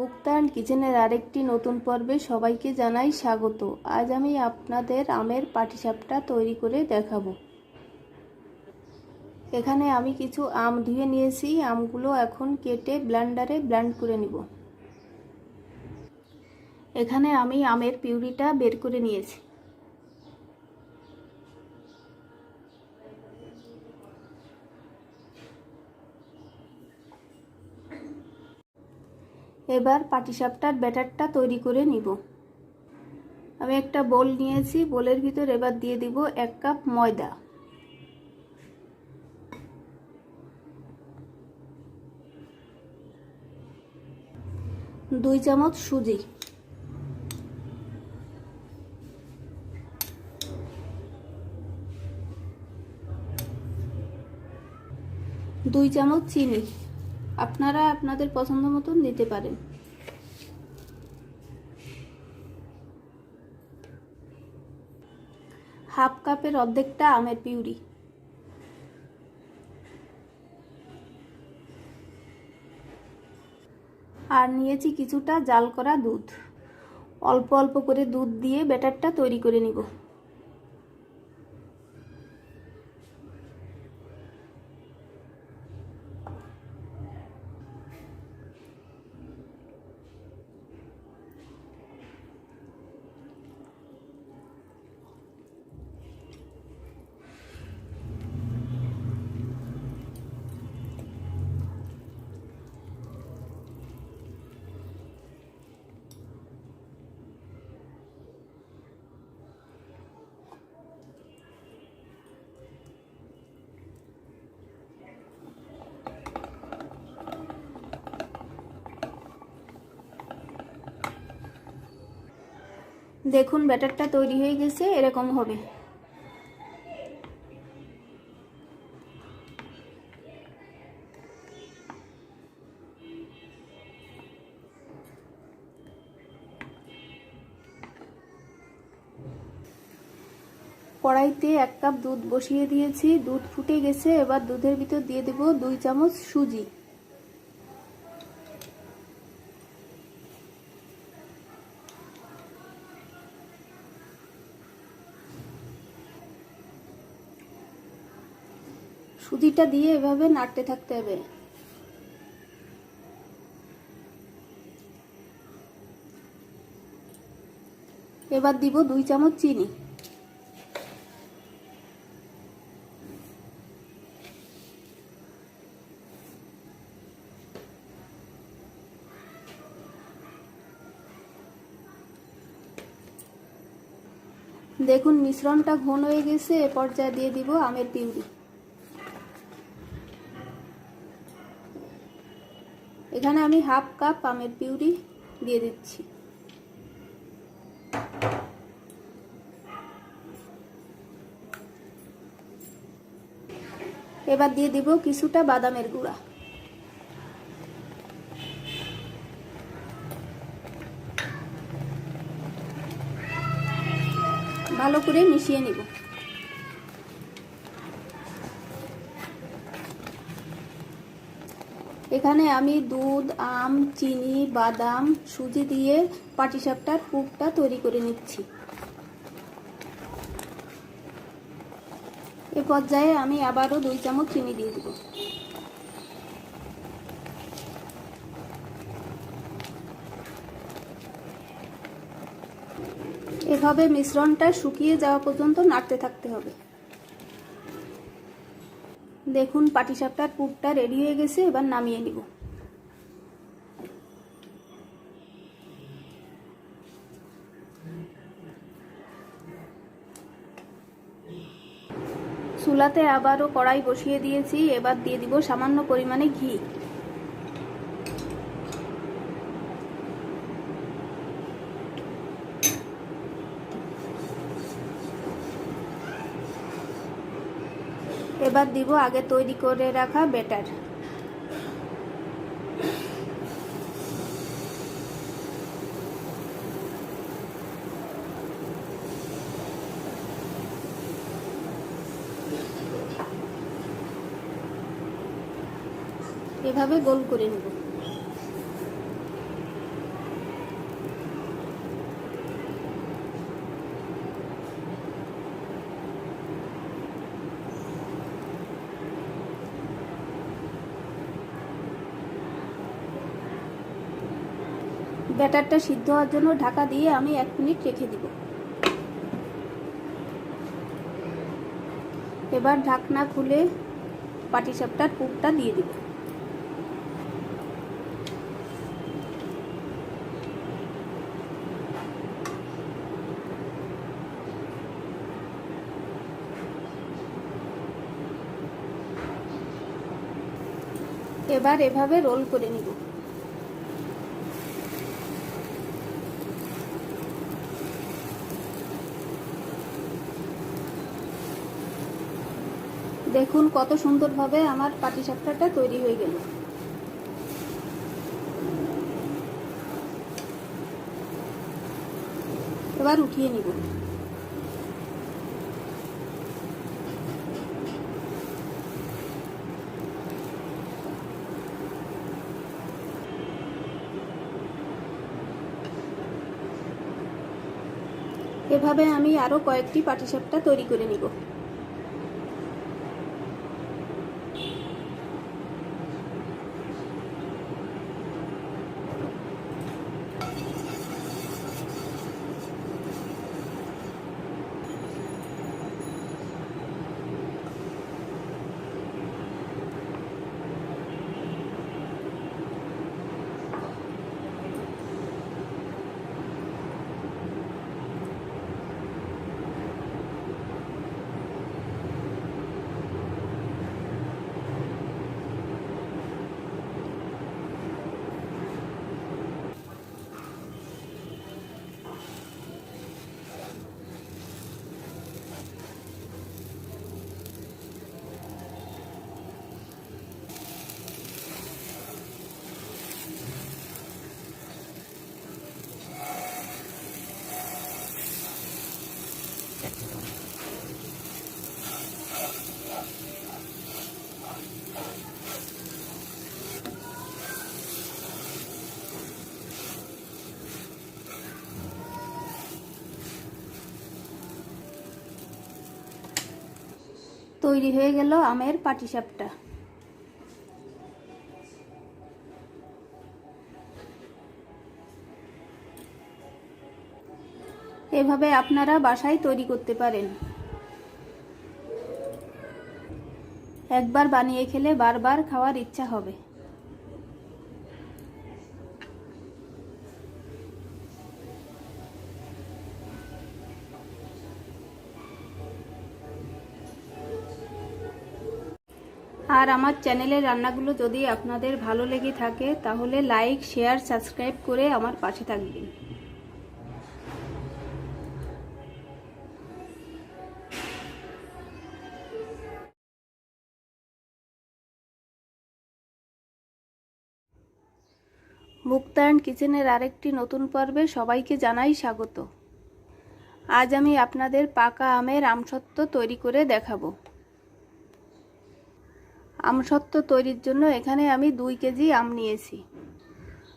মুক্তান কিচেনের আরেকটি নতুন পর্বে সবাইকে জানাই স্বাগত। আজ আমি আপনাদের আমের পাটিসাপটা তৈরি করে দেখাবো। এখানে আমি কিছু আম ধুয়ে নিয়েছি। আমগুলো এখন কেটে ব্ল্যান্ডারে ব্ল্যান্ড করে নিব। এখানে আমি আমের পিউরিটা বের করে নিয়েছি। এবার পাটিসাপটার ব্যাটারটা তৈরি করে নিব। আমি একটা বোল নিয়েছি, বোলের ভিতর এবার দিয়ে দিব এক কাপ ময়দা। দুই চামচ সুজি। দুই চামচ চিনি। আপনারা আপনাদের পছন্দ মতন দিতে পারেন। হাফ কাপের অর্ধেকটা আমের পিউরি। আর নিয়েছি কিছুটা জাল করা দুধ। অল্প অল্প করে দুধ দিয়ে ব্যাটারটা তৈরি করে নিব। দেখুন, ব্যাটারটা তৈরি হয়ে গেছে, এরকম হবে। কড়াইতে এক কাপ দুধ বসিয়ে দিয়েছি। দুধ ফুটে গেছে, এবার দুধের ভিতর দিয়ে দেব দুই চামচ সুজি। সুজিটা দিয়ে এভাবে নাড়তে থাকতে হবে। এবার দিব দুই চামচ চিনি। দেখুন, মিশ্রণটা ঘন হয়ে গেছে, এ পর্যায়ে দিয়ে দিব আমের পিউরি। এখানে আমি হাফ কাপ আমের পিউরি দিয়ে দিচ্ছি। এবার দিয়ে দিব কিছুটা বাদামের গুঁড়া। ভালো করে মিশিয়ে নিব। এখানে আমি দুধ, আম, চিনি, বাদাম, সুজি দিয়ে পাটিসাপটার পুরটা তৈরি করে নিচ্ছি। এ পর্যায়ে আমি আবারও দুই চামচ চিনি দিয়ে দেব। এভাবে মিশ্রণটা শুকিয়ে যাওয়া পর্যন্ত নাড়তে থাকতে হবে। দেখুন পাটিসাপটার পুরটা রেডি হয়ে গেছে, এবার নামিয়ে নিব। চুলাতে আবারও কড়াই বসিয়ে দিয়েছি, এবার দিয়ে দিব সামান্য পরিমাণে ঘি। এবার দিব আগে তৈরি করে রাখা বেটার এভাবে গোল করে নেব। ব্যাটারটা সিদ্ধ হওয়ার জন্য ঢাকা দিয়ে আমি এক মিনিট রেখে দিব। এবার ঢাকনা খুলে পাটিসাপটার পুরটা দিয়ে দিব। এবার এভাবে রোল করে নিব। দেখুন কত সুন্দরভাবে আমার পাটিসাপটাটা তৈরি হয়ে গেল। এবার উঠিয়ে নিব। এভাবে আমি আরও কয়েকটি পাটিসাপটা তৈরি করে নিব। তৈরি হয়ে গেল আমের পাটিসাপটা। এভাবে আপনারা বাসায় তৈরি করতে পারেন। একবার বানিয়ে খেলে বারবার খাওয়ার ইচ্ছা হবে। আর আমার চ্যানেলের রান্নাগুলো যদি আপনাদের ভালো লেগে থাকে, তাহলে লাইক শেয়ার সাবস্ক্রাইব করে আমার পাশে থাকবেন। মুক্তায়ন কিচেনের আরেকটি নতুন পর্বে সবাইকে জানাই স্বাগত। আজ আমি আপনাদের পাকা আমের আমসত্ত্ব তৈরি করে দেখাবো। আমসত্ত্ব তৈরির জন্য এখানে আমি দুই কেজি আম নিয়েছি।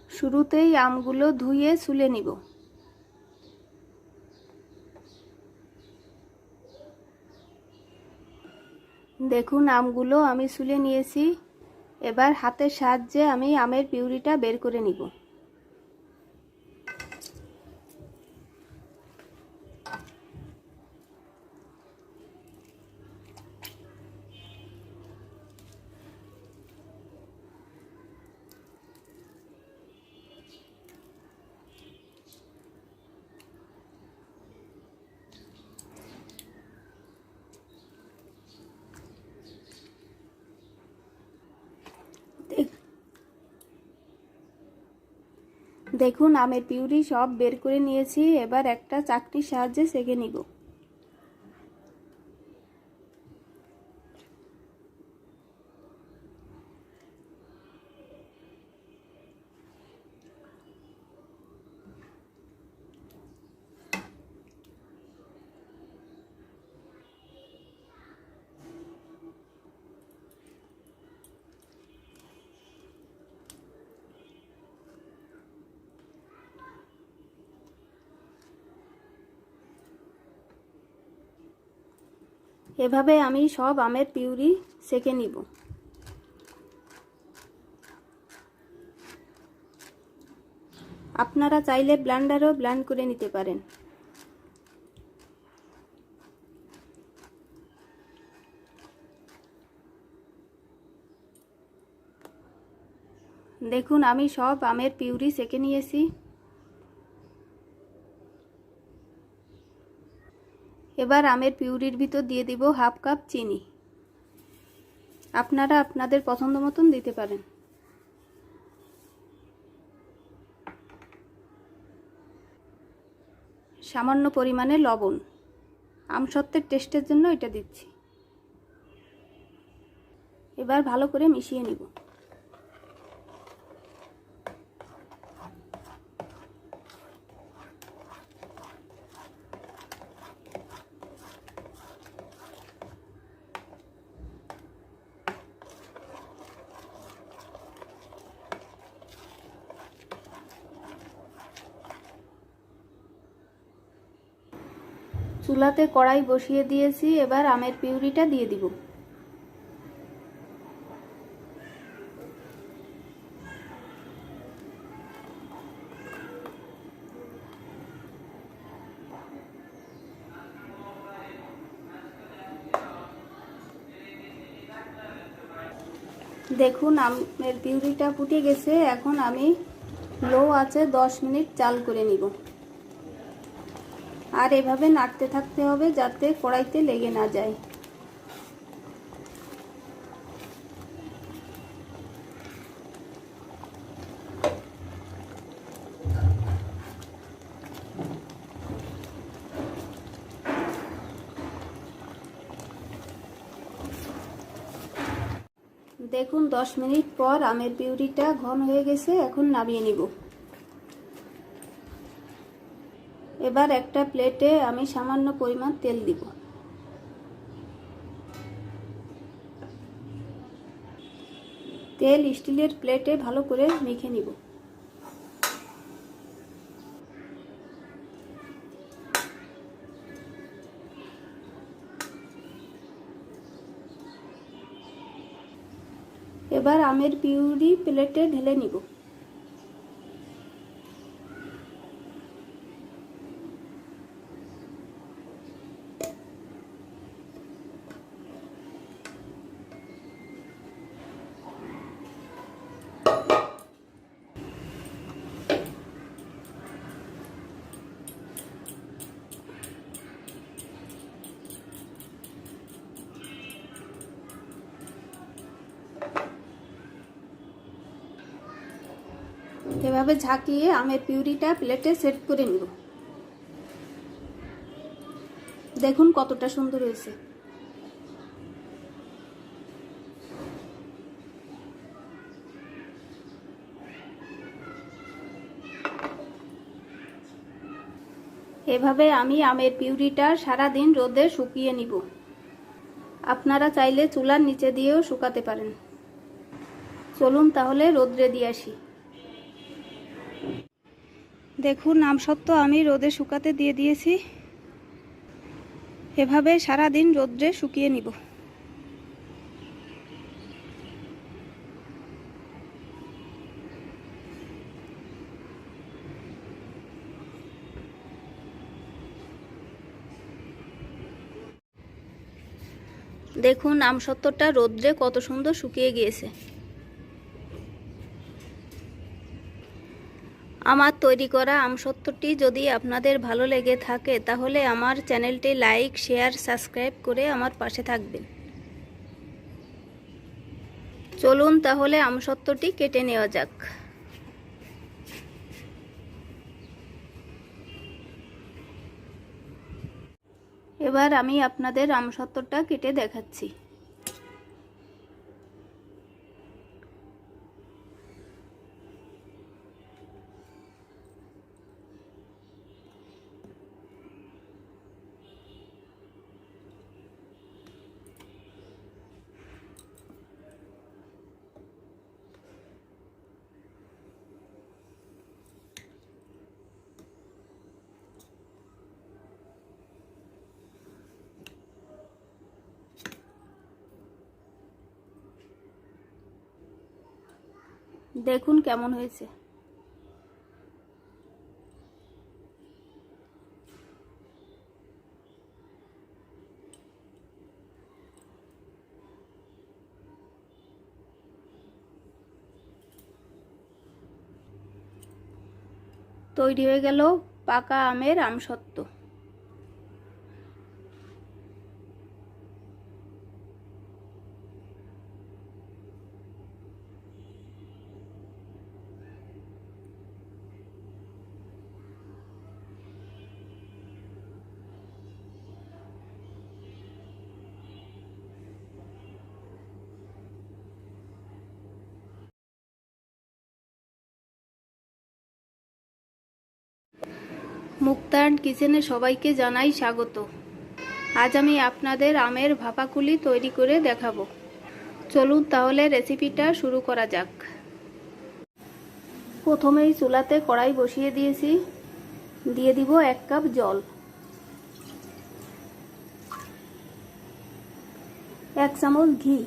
শুরুতেই আমগুলো ধুয়ে শুলে নিব। দেখুন, আমগুলো আমি সুলে নিয়েছি। এবার হাতের সাহায্যে আমি আমের পিউরিটা বের করে নিব। দেখুন আমের পিউরি সব বের করে নিয়েছি। এবার একটা চাকরির সাহায্যে সেঁকে নিব। এভাবে আমি সব আমের পিউরি সেঁকে নিব। আপনারা চাইলে ব্লান্ডারও ব্লান্ড করে নিতে পারেন। দেখুন, আমি সব আমের পিউরি সেকে নিয়েছি। এবার আমের পিউরির ভিতর দিয়ে দিব হাফ কাপ চিনি। আপনারা আপনাদের পছন্দ মতন দিতে পারেন। সামান্য পরিমাণে লবণ। আমসত্ত্বের টেস্টের জন্য এটা দিচ্ছি। এবার ভালো করে মিশিয়ে নিব। চুলাতে কড়াই বসিয়ে দিয়েছি, এবার আমের পিউরিটা দিয়ে দিব। দেখুন, আমের পিউরিটা ফুটে গেছে, এখন আমি লো আছে দশ মিনিট চাল করে নিব। আর এভাবে নাড়তে থাকতে হবে যাতে কড়াইতে লেগে না যায়। দেখুন, দশ মিনিট পর আমের পিউরিটা ঘন হয়ে গেছে, এখন নামিয়ে নিব। এবার একটা প্লেটে আমি সামান্য পরিমাণ তেল দিব। তেল স্টিলের প্লেটে ভালো করে মেখে নিব। এবার আমের পিউরি প্লেটে ঢেলে নিব। এভাবে ঝাঁকিয়ে আমের পিউরিটা প্লেটে সেট করে নিব। দেখুন কতটা সুন্দর হয়েছে। এভাবে আমি আমের পিউরিটা সারা দিন রোদে শুকিয়ে নিব। আপনারা চাইলে চুলার নিচে দিয়েও শুকাতে পারেন। চলুন তাহলে রোদ্রে দিয়ে আসি। দেখুন, নাম সত্ত্ব আমি রোদে শুকাতে দিয়ে দিয়েছি। এভাবে সারা দিন রোদ্রে শুকিয়ে নিব। দেখুন আমসত্ত্বটা রোদ্রে কত সুন্দর শুকিয়ে গিয়েছে। আমার তৈরি করা আমসত্ত্বটি যদি আপনাদের ভালো লেগে থাকে, তাহলে আমার চ্যানেলটি লাইক, শেয়ার, সাবস্ক্রাইব করে আমার পাশে থাকবেন। চলুন তাহলে আমসত্ত্বটি কেটে নেওয়া যাক। এবার আমি আপনাদের আমসত্ত্বটা কেটে দেখাচ্ছি। দেখুন কেমন হয়েছে। তৈরি হয়ে গেল পাকা আমের আমসত্ত্ব। মুক্তায়ন কিচেনে সবাইকে জানাই স্বাগত। আজ আমি আপনাদের আমের ভাপাকুলি তৈরি করে দেখাবো। চলুন তাহলে রেসিপিটা শুরু করা যাক। প্রথমেই চুলাতে কড়াই বসিয়ে দিয়েছি। দিয়ে দিব এক কাপ জল। এক চামচ ঘি।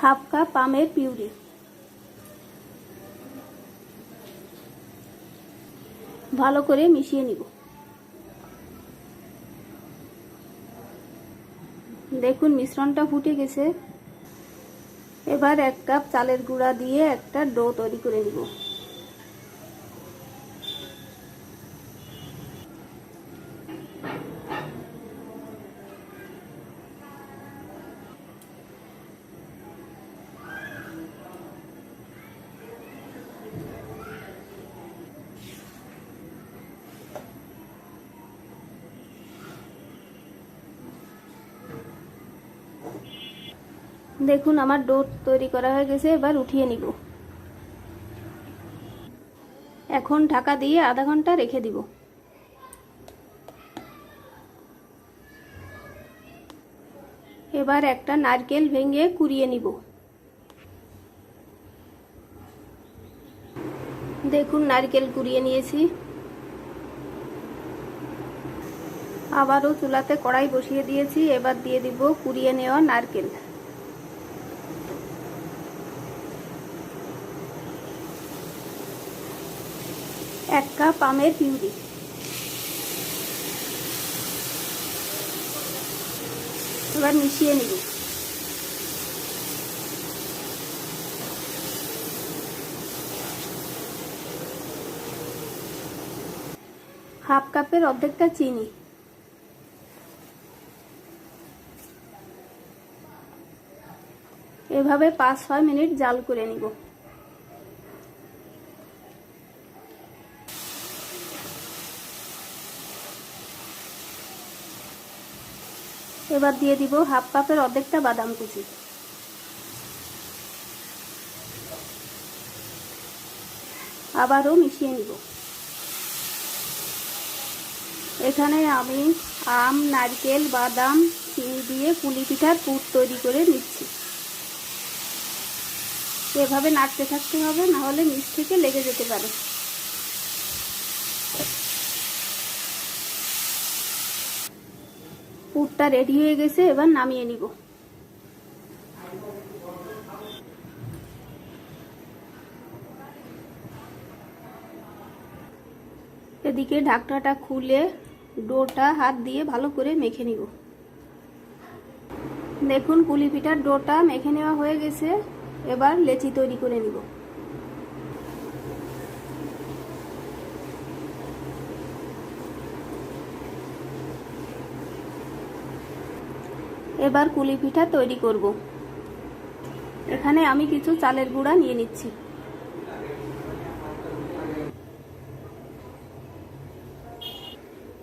হাফ কাপ আমের পিউরি। ভালো করে মিশিয়ে নিব। দেখুন, মিশ্রণটা ফুটে গেছে। এবার এক কাপ চালের গুঁড়া দিয়ে একটা ডো তৈরি করে নিব। দেখুন, আমার ডো তৈরি করা হয়ে গেছে, এবার উঠিয়ে নিব। এখন ঢাকা দিয়ে আধা ঘণ্টা রেখে দিব। এবার একটা নারকেল ভেঙে কুড়িয়ে নিব। দেখুন, নারকেল কুড়িয়ে নিয়েছি। আবারও চুলাতে কড়াই বসিয়ে দিয়েছি, এবার দিয়ে দিব কুড়িয়ে নেওয়া নারকেল। এক কাপ আমের পিউরি। এবার মিশিয়ে নিব। হাফ কাপের অর্ধেকটা চিনি। এভাবে পাঁচ ছয় মিনিট জাল করে নিব। এবার দিয়ে দিব হাফ কাপের অর্ধেকটা বাদাম কুচি। আবারও মিশিয়ে নিব। এখানে আমি আম, নারকেল, বাদাম, চিনি দিয়ে পুলি পিঠার পুর তৈরি করে নিচ্ছি। এভাবে নাড়তে থাকতে হবে, না হলে নিচ থেকে লেগে যেতে পারে। পুরটা রেডি হয়ে গেছে, এবার নামিয়ে নিব। এদিকে ঢাকনাটা খুলে ডোটা হাত দিয়ে ভালো করে মেখে নিব। দেখুন পুলি পিঠার ডোটা মেখে নেওয়া হয়ে গেছে। এবার লেচি তৈরি করে নিব। এবার কুলি পিঠা তৈরি করব। এখানে আমি কিছু চালের গুঁড়া নিয়ে নিচ্ছি।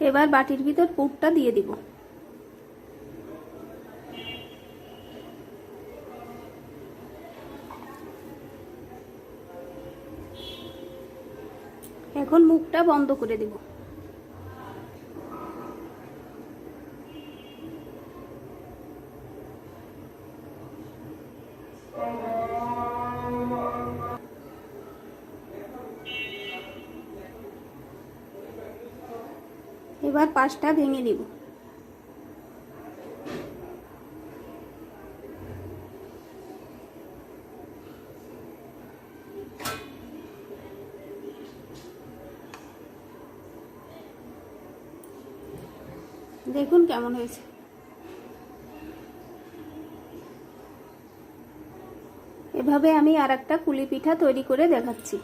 এবার বাটির ভিতর পুরটা দিয়ে দিব। এখন মুখটা বন্ধ করে দিব। পাঁচটা ভেঙে নিব। দেখুন কেমন হয়েছে। এভাবে আমি আর একটা কুলি পিঠা তৈরি করে দেখাচ্ছি।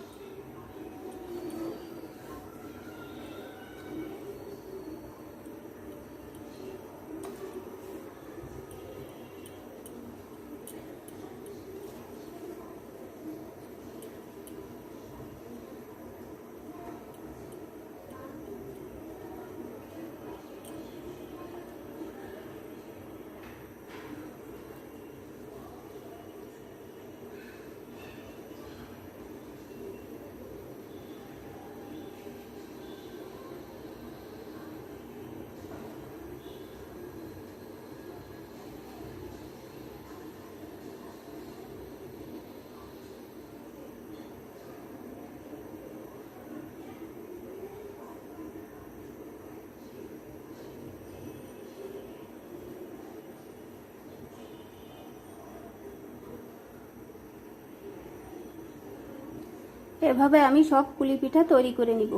এভাবে আমি সব কুলি পিঠা তৈরি করে নিব।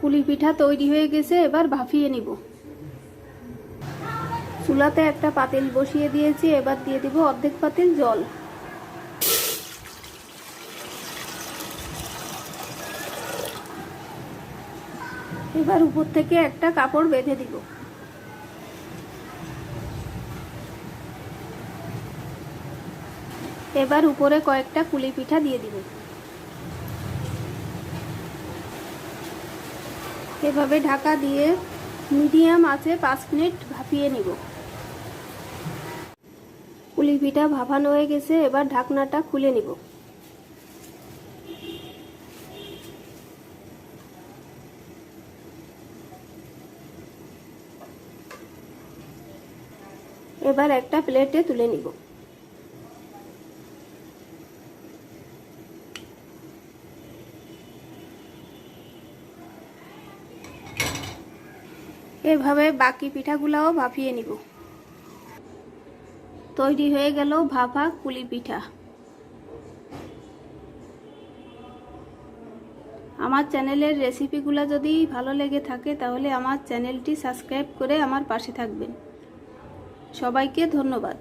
কুলি পিঠা তৈরি হয়ে গেছে, এবার ভাফিয়ে নিব। চুলাতে একটা পাতিল বসিয়ে দিয়েছি, এবার দিয়ে দিব অর্ধেক পাতিল জল। এবার উপর থেকে একটা কাপড় বেঁধে দিব। এবার উপরে কয়েকটা কুলি পিঠা দিয়ে দিব। এভাবে ঢাকা দিয়ে মিডিয়াম আছে পাঁচ মিনিট ভাপিয়ে নিব। কুলি পিঠা ভাপানো হয়ে গেছে, এবার ঢাকনাটা খুলে নিব। এবার একটা প্লেটে তুলে নিব। এভাবে বাকি পিঠাগুলাও ভাপিয়ে নিব। তৈরি হয়ে গেল ভাপা কুলি পিঠা। আমার চ্যানেলের রেসিপিগুলো যদি ভালো লেগে থাকে তাহলে আমার চ্যানেলটি সাবস্ক্রাইব করে আমার পাশে থাকবেন। সবাইকে ধন্যবাদ।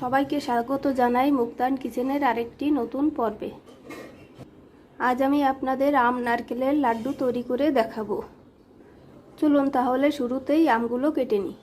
সবাইকে স্বাগত জানাই মুক্তান কিচেনের আরেকটি নতুন পর্বে। আজ আমি আপনাদের আম নারকেলের লাড্ডু তৈরি করে দেখাবো। চলুন তাহলে শুরুতেই আমগুলো কেটে নিই।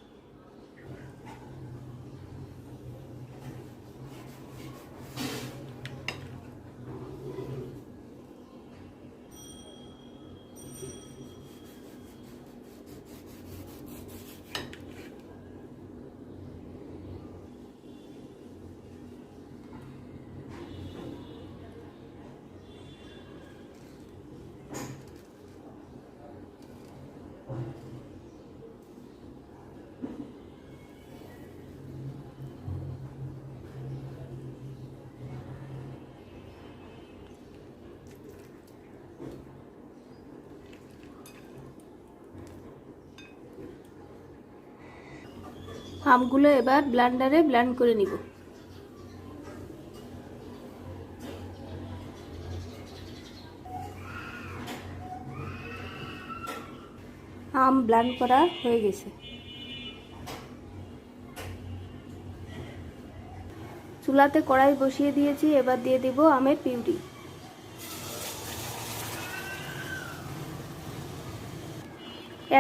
আমগুলো এবার ব্লান্ডারে ব্লেন্ড করে নিব। আম ব্লান্ড করা হয়ে গেছে। চুলাতে কড়াই বসিয়ে দিয়েছি, এবার দিয়ে দিব আমের পিউরি।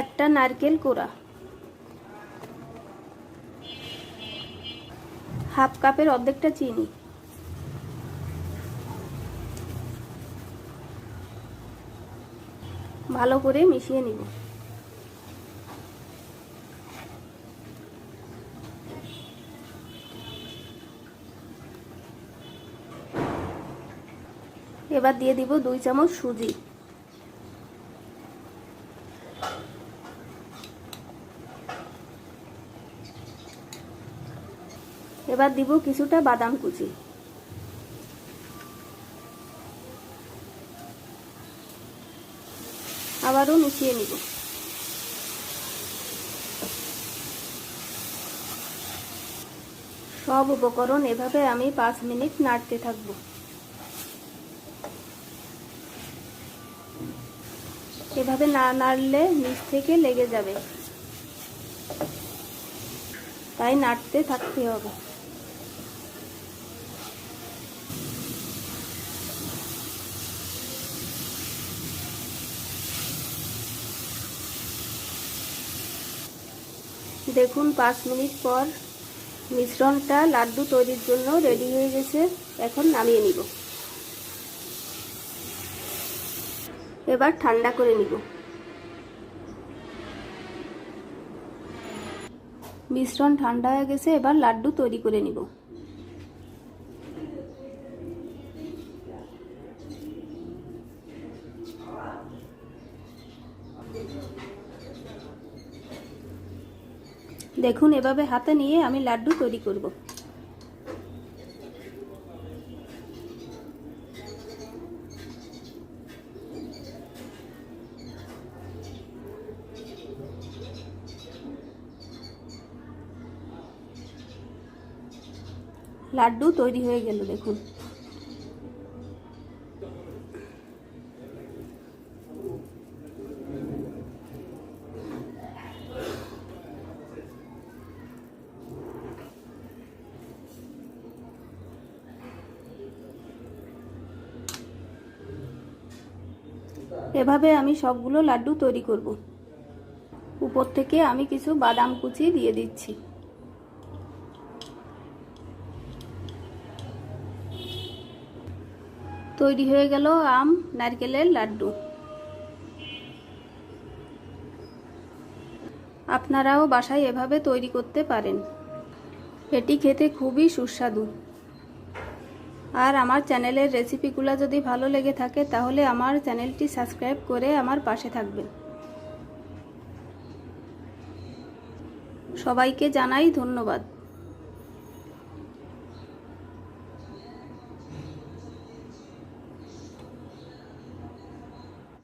একটা নারকেল কোড়া। হাফ কাপের অর্ধেকটা চিনি। ভালো করে মিশিয়ে নিব। এবার দিয়ে দিব দুই চামচ সুজি। এবার দিব কিছুটা বাদাম কুচি। আবারও মিশিয়ে নিব। সব উপকরণ এভাবে আমি পাঁচ মিনিট নাড়তে থাকব। এভাবে না নাড়লে নিচ থেকে লেগে যাবে। তাই নাড়তে থাকতে হবে। দেখুন, পাঁচ মিনিট পর মিশ্রণটা লাড্ডু তৈরির জন্য রেডি হয়ে গেছে। এখন নামিয়ে নিব। এবার ঠান্ডা করে নিব। মিশ্রণ ঠান্ডা হয়ে গেছে, এবার লাড্ডু তৈরি করে নিব। দেখুন এভাবে হাতে নিয়ে আমি লাড্ডু তৈরি করব। লাড্ডু তৈরি হয়ে গেল দেখুন। এভাবে আমি সবগুলো লাড্ডু তৈরি করব। উপর থেকে আমি কিছু বাদাম কুচি দিয়ে দিচ্ছি। তৈরি হয়ে গেল আম, নারকেলের লাড্ডু। আপনারাও বাসায় এভাবে তৈরি করতে পারেন। এটি খেতে খুবই সুস্বাদু। আর আমার চ্যানেলের রেসিপিগুলো যদি ভালো লেগে থাকে, তাহলে আমার চ্যানেলটি সাবস্ক্রাইব করে আমার পাশে থাকবেন। সবাইকে জানাই ধন্যবাদ।